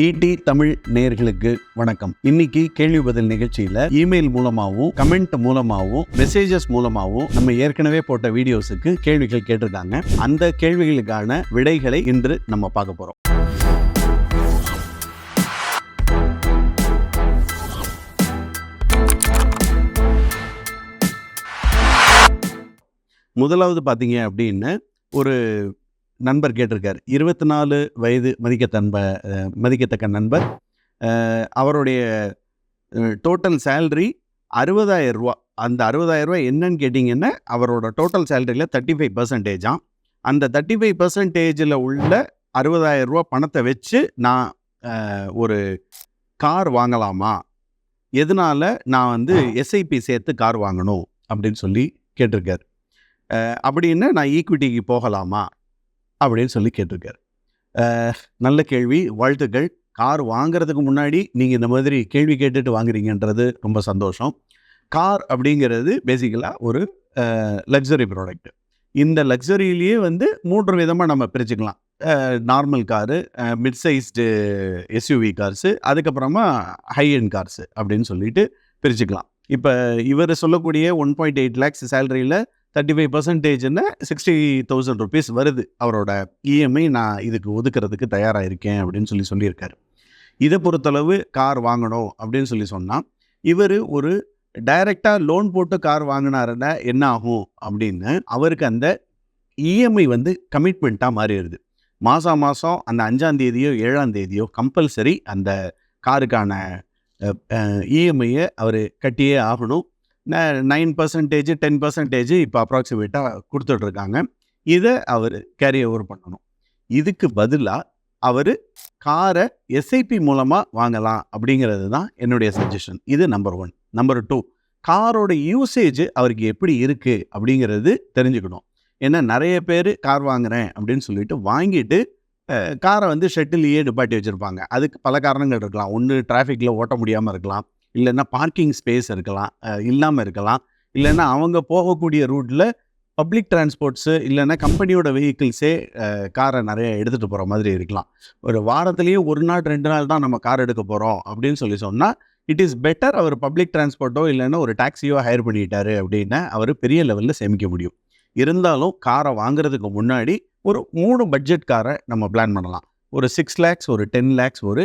ED Tamil நேயர்களுக்கு வணக்கம். இன்னைக்கு கேள்வி பதில் நிகழ்ச்சியில இமெயில் மூலமாகவும் கமெண்ட் மூலமாகவும் மெசேஜஸ் மூலமாகவும் நம்ம ஏற்கனவே போட்ட வீடியோஸுக்கு கேள்விகள் கேட்டிருக்காங்க. அந்த கேள்விகளுக்கான விடைகளை இன்று நம்ம பார்க்க போறோம். முதலாவது பார்த்தீங்க அப்படின்னு ஒரு நண்பர் கேட்டிருக்கார். இருபத்தி நாலு வயது மதிக்கத்தன்ப மதிக்கத்தக்க நண்பர். அவருடைய டோட்டல் சேல்ரி அறுபதாயிரம் ரூபா. அந்த அறுபதாயிரம் ரூபா என்னன்னு கேட்டிங்கன்னா அவரோட டோட்டல் சேலரியில் தேர்ட்டி ஃபைவ் பர்சன்டேஜாம் அந்த தேர்ட்டி ஃபைவ் பர்சன்டேஜில் உள்ள அறுபதாயிரம் ரூபா பணத்தை வச்சு நான் ஒரு கார் வாங்கலாமா? எதனால நான் வந்து எஸ்ஐபி சேர்த்து கார் வாங்கணும்? அப்படின்னு சொல்லி கேட்டிருக்கார். அப்படின்னா அப்படின்னு நான் ஈக்விட்டிக்கு போகலாமா? அப்படின்னு சொல்லி கேட்டிருக்காரு. நல்ல கேள்வி. வாழ்த்துக்கள். கார் வாங்குறதுக்கு முன்னாடி நீங்கள் இந்த மாதிரி கேள்வி கேட்டுட்டு வாங்குறீங்கன்றது ரொம்ப சந்தோஷம். கார் அப்படிங்கிறது பேசிக்கலாக ஒரு லக்ஸரி ப்ராடக்ட் இந்த லக்ஸரியிலேயே வந்து மூன்று விதமாக நம்ம பிரிச்சுக்கலாம். Normal car mid sized SUV cars அதுக்கப்புறமா ஹை எண்ட் கார்ஸு அப்படின்னு சொல்லிட்டு பிரிச்சுக்கலாம். இப்போ இவர் சொல்லக்கூடிய ஒன் பாயிண்ட் எயிட் லேக்ஸ் சேலரியில் தேர்ட்டி ஃபைவ் பர்சன்டேஜ்னு சிக்ஸ்டி தௌசண்ட் ருபீஸ் வருது. அவரோட இஎம்ஐ நான் இதுக்கு ஒதுக்குறதுக்கு தயாராக இருக்கேன் அப்படின்னு சொல்லி சொல்லியிருக்காரு. இதை பொறுத்தளவு கார் வாங்கணும் அப்படின்னு சொல்லி சொன்னால் இவர் ஒரு டைரெக்டாக லோன் போட்டு கார் வாங்கினாருன்னா என்ன ஆகும் அப்படின்னு அவருக்கு அந்த இஎம்ஐ வந்து கமிட்மெண்ட்டாக மாறிடுது. மாதம் மாதம் அந்த அஞ்சாம் தேதியோ ஏழாம் தேதியோ கம்பல்சரி அந்த காருக்கான இஎம்ஐயை அவர் கட்டியே ஆகணும். நைன் பர்சன்டேஜ் டென் பர்சன்டேஜ் இப்போ அப்ராக்சிமேட்டாக கொடுத்துட்ருக்காங்க. இதை அவர் கேரி ஓவர் பண்ணணும். இதுக்கு பதிலாக அவர் காரை எஸ்ஐபி மூலமாக வாங்கலாம் அப்படிங்கிறது தான் என்னுடைய சஜஷன் இது நம்பர் ஒன் நம்பர் டூ காரோட யூசேஜ் அவருக்கு எப்படி இருக்குது அப்படிங்கிறது தெரிஞ்சுக்கணும். ஏன்னா நிறைய பேர் கார் வாங்குகிறேன் அப்படின்னு சொல்லிட்டு வாங்கிட்டு காரை வந்து ஷெட்டிலேயே நிப்பாட்டி வச்சுருப்பாங்க. அதுக்கு பல காரணங்கள் இருக்கலாம். ஒன்று டிராஃபிக்கில் ஓட்ட முடியாமல் இருக்கலாம். இல்லைன்னா பார்க்கிங் ஸ்பேஸ் இருக்கலாம். இல்லாமல் இருக்கலாம். இல்லைன்னா அவங்க போகக்கூடிய ரூட்டில் பப்ளிக் டிரான்ஸ்போர்ட்ஸு இல்லைன்னா கம்பெனியோட வெஹிக்கிள்ஸே காரை நிறைய எடுத்துகிட்டு போகிற மாதிரி இருக்கலாம். ஒரு வாரத்துலேயே ஒரு நாள் ரெண்டு நாள் தான் நம்ம கார் எடுக்க போகிறோம் அப்படின்னு சொல்லி சொன்னால் இட் இஸ் பெட்டர் அவர் பப்ளிக் டிரான்ஸ்போர்ட்டோ இல்லைன்னா ஒரு டாக்ஸியோ ஹையர் பண்ணிட்டாரு அப்படின்னா அவர் பெரிய லெவலில் சேமிக்க முடியும். இருந்தாலும் காரை வாங்குறதுக்கு முன்னாடி ஒரு மூணு பட்ஜெட் காரை நம்ம பிளான் பண்ணலாம். ஒரு சிக்ஸ் லேக்ஸ் ஒரு டென் லேக்ஸ் ஒரு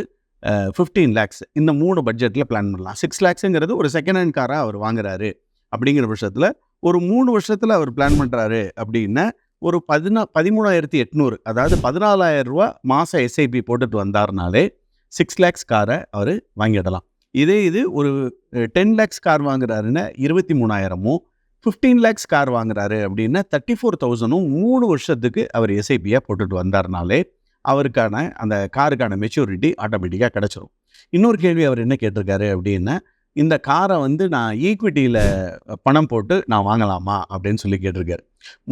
ஃபிஃப்டீன் லேக்ஸ் இந்த மூணு பட்ஜெட்டில் பிளான் பண்ணலாம். சிக்ஸ் லேக்ஸுங்கிறது ஒரு செகண்ட் ஹேண்ட் காராக அவர் வாங்குறாரு அப்படிங்கிற பட்சத்தில் ஒரு மூணு வருஷத்தில் அவர் பிளான் பண்ணுறாரு அப்படின்னா ஒரு பதினா பதிமூணாயிரத்தி எட்நூறு அதாவது பதினாலாயிரம் ரூபா மாதம் எஸ்ஐபி போட்டுட்டு வந்தாருனாலே சிக்ஸ் லேக்ஸ் காரை அவர் வாங்கிடலாம். இதே இது ஒரு டென் லேக்ஸ் கார் வாங்குறாருன்னா இருபத்தி மூணாயிரமும் ஃபிஃப்டீன் லேக்ஸ் கார் வாங்குறாரு அப்படின்னா தேர்ட்டி ஃபோர் தௌசண்டும் மூணு வருஷத்துக்கு அவர் எஸ்ஐபியாக போட்டுட்டு வந்தாருனாலே அவருக்கான அந்த காருக்கான மெச்சூரிட்டி ஆட்டோமேட்டிக்காக கிடச்சிரும். இன்னொரு கேள்வி அவர் என்ன கேட்டிருக்காரு அப்படின்னா இந்த காரை வந்து நான் ஈக்விட்டியில் பணம் போட்டு நான் வாங்கலாமா அப்படின்னு சொல்லி கேட்டிருக்காரு.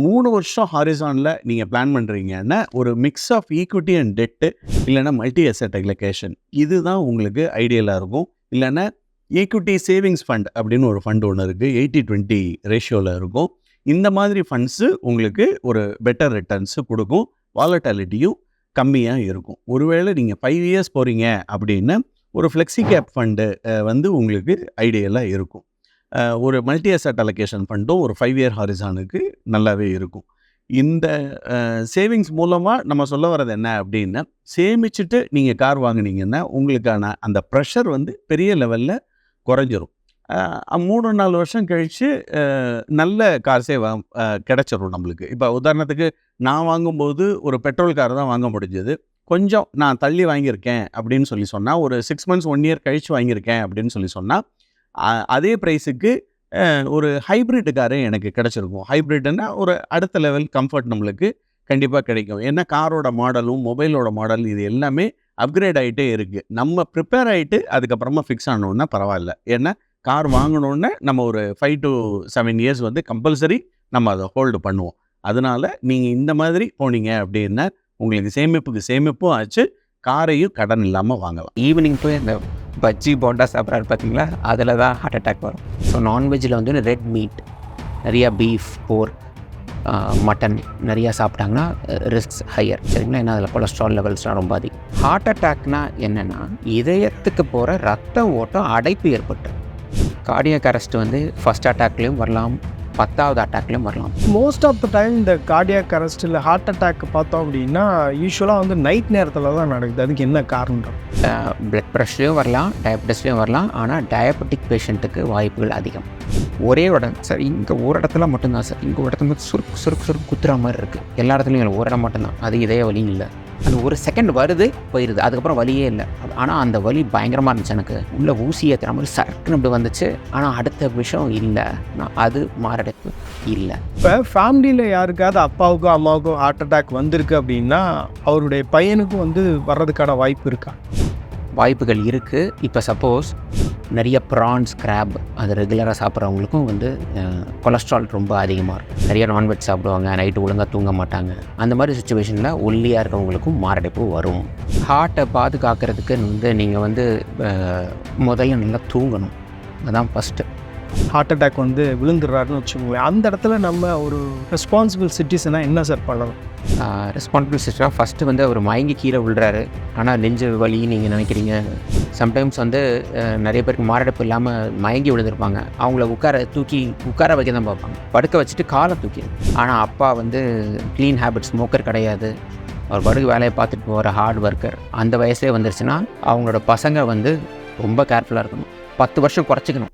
மூணு வருஷம் ஹாரிசானில் நீங்கள் பிளான் பண்ணுறீங்கன்னா ஒரு mix of equity and debt இல்லைன்னா மல்டி அசெட் அக்லகேஷன் இதுதான் உங்களுக்கு ஐடியலாக இருக்கும். இல்லைன்னா ஈக்விட்டி சேவிங்ஸ் ஃபண்ட் அப்படின்னு ஒரு ஃபண்ட் ஒன்று இருக்குது எயிட்டி டுவெண்ட்டி ரேஷியோவில் இருக்கும். இந்த மாதிரி ஃபண்ட்ஸு உங்களுக்கு ஒரு பெட்டர் ரிட்டர்ன்ஸு கொடுக்கும். வாலட்டாலிட்டியும் கம்மியாக இருக்கும். ஒருவேளை நீங்கள் ஃபைவ் இயர்ஸ் போகிறீங்க அப்படின்னா ஒரு ஃப்ளெக்ஸி கேப் ஃபண்டு வந்து உங்களுக்கு ஐடியலாக இருக்கும். ஒரு மல்டி அசட் அலோகேஷன் ஃபண்டும் ஒரு ஃபைவ் இயர் ஹாரிசானுக்கு நல்லாவே இருக்கும். இந்த சேவிங்ஸ் மூலமாக நம்ம சொல்ல வர்றது என்ன அப்படின்னா சேமிச்சுட்டு நீங்கள் கார் வாங்கினீங்கன்னா உங்களுக்கான அந்த ப்ரெஷர் வந்து பெரிய லெவலில் குறைஞ்சிரும். மூணு நாலு வருஷம் கழித்து நல்ல கார்ஸே வா கிடச்சிரும் நம்மளுக்கு. இப்போ உதாரணத்துக்கு நான் வாங்கும்போது ஒரு பெட்ரோல் கார் தான் வாங்க முடிஞ்சது. கொஞ்சம் நான் தள்ளி வாங்கியிருக்கேன் அப்படின்னு சொல்லி சொன்னால் ஒரு சிக்ஸ் மந்த்ஸ் ஒன் இயர் கழித்து வாங்கியிருக்கேன் அப்படின்னு சொல்லி சொன்னால் அதே ப்ரைஸுக்கு ஒரு ஹைப்ரிட் காரு எனக்கு கிடச்சிருக்கும். ஹைப்ரிட்னா ஒரு அடுத்த லெவல் கம்ஃபர்ட் நம்மளுக்கு கண்டிப்பாக கிடைக்கும். ஏன்னா காரோட மாடலும் மொபைலோட மாடல் இது எல்லாமே அப்கிரேட் ஆகிட்டே இருக்குது நம்ம ப்ரிப்பேர் ஆகிட்டு அதுக்கப்புறமா ஃபிக்ஸ் ஆனோன்னா பரவாயில்ல. ஏன்னா கார் வாங்கினோடனே நம்ம ஒரு ஃபைவ் டு செவன் இயர்ஸ் வந்து கம்பல்சரி நம்ம அதை ஹோல்டு பண்ணுவோம். அதனால நீங்கள் இந்த மாதிரி போனீங்க அப்படின்னா உங்களுக்கு சேமிப்புக்கு சேமிப்பும் ஆச்சு காரையும் கடன் இல்லாமல் வாங்கலாம். ஈவினிங் போய் அந்த பஜ்ஜி போண்டா சாப்பிட்றாரு பார்த்தீங்களா? அதில் தான் ஹார்ட் அட்டாக் வரும். ஸோ நான்வெஜ்ஜில் வந்து ரெட் மீட் நிறையா பீஃப் போர் மட்டன் நிறையா சாப்பிட்டாங்கன்னா ரிஸ்க்ஸ் ஹையர் சரிங்களா? ஏன்னா அதில் கொலஸ்ட்ரால் லெவல்ஸ்லாம் ரொம்ப அதிகம். ஹார்ட் அட்டாக்னா என்னென்னா இதயத்துக்கு போகிற ரத்த ஓட்டம் அடைப்பு ஏற்பட்டுரும். கார்டியக் அரெஸ்ட் வந்து ஃபஸ்ட் அட்டாக்லேயும் வரலாம் பத்தாவது அட்டாக்லேயும் வரலாம். மோஸ்ட் ஆஃப் த டைம் இந்த கார்டியாக் அரெஸ்ட் இல்லை ஹார்ட் அட்டாக் பார்த்தோம் அப்படின்னா யூஸ்வலாக வந்து நைட் நேரத்தில் தான் நடக்குது. அதுக்கு என்ன காரணம்? பிளட் ப்ரெஷர்லையும் வரலாம் டயபெட்டிஸ்லையும் வரலாம். ஆனால் டயபெட்டிக் பேஷண்ட்டுக்கு வாய்ப்புகள் அதிகம். ஒரே இடம். சார் இங்கே ஒரு இடத்துல மட்டும்தான் சார். இங்கே ஒரு இடத்துல சுருக்கு சுருக்கு சுருக்கு குத்துற மாதிரி இருக்குது எல்லா இடத்துலையும் ஒரு இடம் மட்டும்தான். அது இதய வலி இல்லை. அது ஒரு செகண்ட் வருது போயிடுது அதுக்கப்புறம் வலியே இல்லை. ஆனால் அந்த வலி பயங்கரமாக இருந்துச்சு எனக்கு. உள்ள ஊசி ஏற்றுற மாதிரி சட்டுன்னு அப்படி வந்துச்சு. ஆனால் அடுத்த விஷயம் இல்லை. நான் அது மாரடைப்பு இல்லை. இப்போ ஃபேமிலியில் யாருக்காவது அப்பாவுக்கோ அம்மாவுக்கோ ஹார்ட் அட்டாக் வந்திருக்கு அப்படின்னா அவருடைய பையனுக்கும் வந்து வர்றதுக்கான வாய்ப்பு இருக்கா? வாய்ப்புகள் இருக்குது இப்போ சப்போஸ் நிறைய ப்ரான்ஸ் கிராப் அது ரெகுலராக சாப்பிட்றவங்களுக்கும் வந்து கொலஸ்ட்ரால் ரொம்ப அதிகமாக இருக்கும். நிறைய நான்வெஜ் சாப்பிடுவாங்க நைட்டு ஒழுங்காக தூங்க மாட்டாங்க. அந்த மாதிரி சுச்சுவேஷனில் ஒல்லியாக இருக்கவங்களுக்கும் மாரடைப்பு வரும். ஹார்ட்டை பாதுகாக்கிறதுக்கு வந்து நீங்கள் வந்து முதல்ல நல்லா தூங்கணும். அதுதான் ஃபஸ்ட்டு ஹார்ட் அட்டாக் வந்து விழுந்துடுறாருன்னு வச்சுக்கோங்களேன். அந்த இடத்துல நம்ம ஒரு ரெஸ்பான்சிபிள் சிட்டிசனாக என்ன சார் பண்ணணும் ரெஸ்பான்சிபிள் சிஸ்டராக ஃபஸ்ட்டு வந்து அவர் மயங்கி கீழே விழுறாரு. ஆனால் நெஞ்சு வலி நீங்கள் நினைக்கிறீங்க. சம்டைம்ஸ் வந்து நிறைய பேருக்கு மாரடைப்பு இல்லாமல் மயங்கி விழுந்திருப்பாங்க. அவங்கள உட்கார தூக்கி உட்கார வைக்க தான் பார்ப்பாங்க. படுக்க வச்சுட்டு காலை தூக்கி ஆனால் அப்பா வந்து க்ளீன் ஹேபிட் ஸ்மோக்கர் கிடையாது. அவர் படுக்கு வேலையை பார்த்துட்டு போகிற ஹார்ட் ஒர்க்கர் அந்த வயசே வந்துருச்சுன்னா அவங்களோட பசங்க வந்து ரொம்ப கேர்ஃபுல்லாக இருக்கணும். பத்து வருஷம் குறைச்சிக்கணும்.